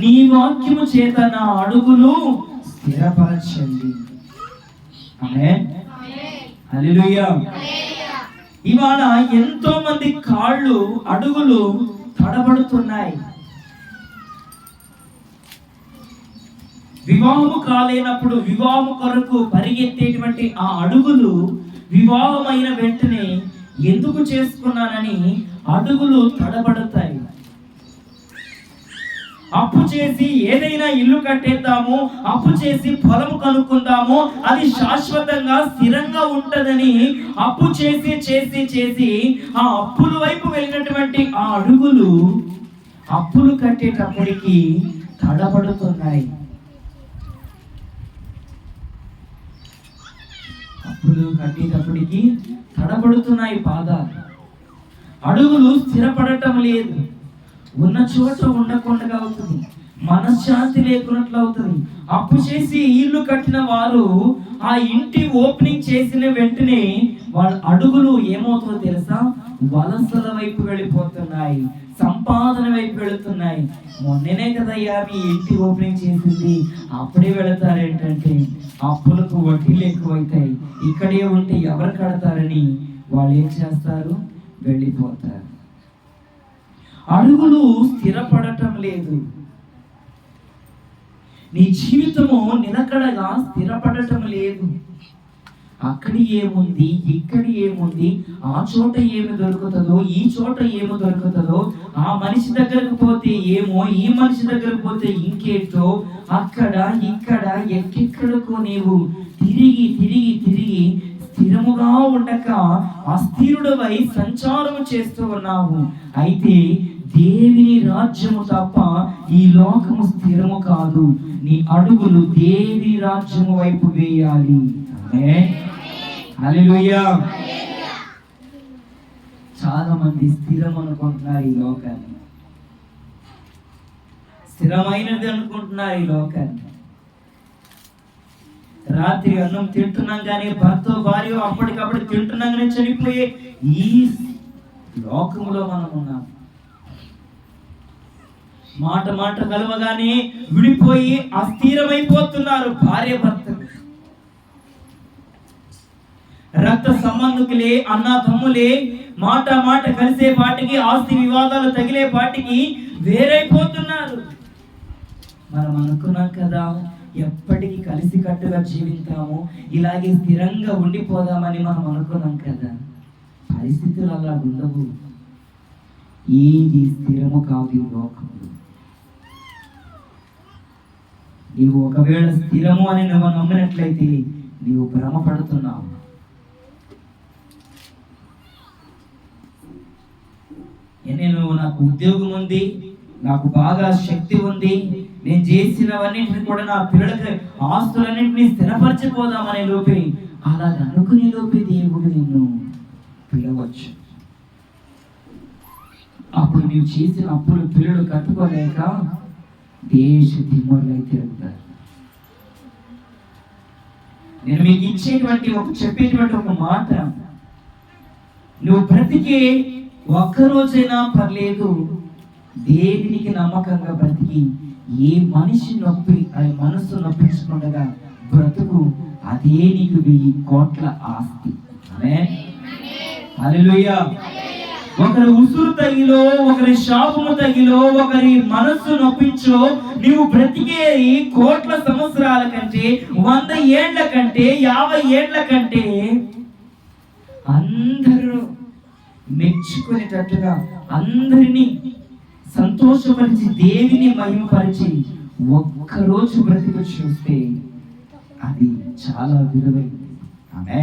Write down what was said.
నీ వాక్యము చేత నా అడుగులు స్థిరపరచండి. ఇవాళ ఎంతో మంది కాళ్ళు అడుగులు తడబడుతున్నాయి. వివాహము కాలేనప్పుడు వివాహము కొరకు పరిగెత్తేటువంటి ఆ అడుగులు వివాహమైన వెంటనే ఎందుకు చేసుకున్నానని అడుగులు తడబడతాయి. అప్పు చేసి ఏదైనా ఇల్లు కట్టేద్దాము అప్పు చేసి పొలం కనుక్కుందాము అది శాశ్వతంగా స్థిరంగా ఉంటుందని అప్పు చేసి చేసి చేసి ఆ అప్పుల వైపు వెళ్ళినటువంటి ఆ అడుగులు అప్పులు కట్టేటప్పటికి తడబడుతున్నాయి. అప్పులు కట్టేటప్పటికి తడబడుతున్నాయి పాదాలు అడుగులు స్థిరపడటం లేదు. ఉన్న చోట ఉండకుండా అవుతుంది. మనశ్శాంతి లేకున్నట్లు అవుతుంది. అప్పు చేసి ఇల్లు కట్టిన వారు ఆ ఇంటి ఓపెనింగ్ చేసిన వెంటనే వాళ్ళ అడుగులు ఏమవుతుందో తెలుసా? వలసల వైపు వెళ్ళిపోతున్నాయి. సంపాదన వైపు వెళుతున్నాయి. మొన్ననే కదయ్యా మీ ఇంటి ఓపెనింగ్ చేసింది. అప్పుడే వెళతారు ఏంటంటే అప్పులకు వడ్డీలు ఎక్కువైతాయి. ఇక్కడే ఉంటే ఎవరు కడతారని వాళ్ళు ఏం చేస్తారు? వెళ్ళిపోతారు. అడుగులు స్థిరపడటం లేదు. నీ జీవితము నిలకడగా స్థిరపడటం లేదు. అక్కడ ఏముంది ఇక్కడ ఏముంది ఆ చోట ఏమి దొరుకుతుందో ఈ చోట ఏమి దొరుకుతుందో ఆ మనిషి దగ్గరకు పోతే ఏమో ఈ మనిషి దగ్గరకు పోతే ఇంకేంటో అక్కడ ఇక్కడ ఎక్కెక్కడకు నీవు తిరిగి తిరిగి తిరిగి స్థిరముగా ఉండక అస్థిరుడవై సంచారం చేస్తూ ఉన్నావు. అయితే దేవుని రాజ్యము తప్ప ఈ లోకము స్థిరము కాదు. నీ అడుగులు దేవి రాజ్యము వైపు వేయాలి. చాలా మంది స్థిరం అనుకుంటున్నారు ఈ లోకాన్ని. స్థిరమైనది అనుకుంటున్నారు ఈ లోకాన్ని. రాత్రి అన్నం తింటున్నాం కానీ భర్త భార్య అప్పటికప్పుడు తింటున్నాం కానీ చనిపోయే ఈ లోకములో మనం ఉన్నాం మాట మాట కలవగానే విడిపోయి అస్థిరమైపోతున్నారు భార్య భర్తలు. రక్త సంబంధికులే అన్న తమ్ములే మాట మాట కలిసే పాటికి ఆస్తి వివాదాలు తగిలే పాటికి వేరైపోతున్నారు. మనం అనుకున్నాం కదా ఎప్పటికీ కలిసి కట్టుగా జీవిస్తాము ఇలాగే స్థిరంగా ఉండిపోదామని మనం అనుకున్నాం కదా. పరిస్థితులు అలా ఉండవు. ఏది స్థిరము కాదు లోకంలో నీవు ఒకవేళ స్థిరము అని నువ్వు నమ్మినట్లయితే నీవు భ్రమపడుతున్నావు. నేను నాకు ఉద్యోగం ఉంది నాకు బాగా శక్తి ఉంది నేను చేసినవన్నింటిని కూడా నా పిల్లలకి ఆస్తులన్నింటినీ స్థిరపరచిపోదామనే లోపే అలా అనుకునే లోపే దేవుడు నిన్ను పిలవచ్చు. అప్పుడు నీవు చేసిన అప్పులు పిల్లలు కట్టుకోలేక దేశ దిమ్మరులై తిరుగుతారు. నేను మీకు ఇచ్చేటువంటి ఒక చెప్పేటువంటి ఒక మాట. నువ్వు బ్రతికే ఒక్క రోజైనా పర్లేదు దేవునికి నమ్మకంగా బ్రతికి ఏ మనిషి నొప్పి ఆ మనసు నొప్పించకుండా బ్రతుకు అదే నీకు వెయ్యి కోట్ల ఆస్తి. ఆమేన్. హల్లెలూయా ఒకరి ఉసురు తగిలో ఒకరి శాపము తగిలో ఒకరి మనస్సు నొప్పించో నీవు బ్రతికే కోట్ల సంవత్సరాల కంటే వంద ఏండ్ల కంటే యాభై ఏండ్ల కంటే అందరూ మెచ్చుకునేటట్టుగా అందరినీ సంతోషపరిచి దేవిని మహిమపరిచి ఒక్కరోజు బ్రతికి చూస్తే అది చాలా విలువైంది ఆమె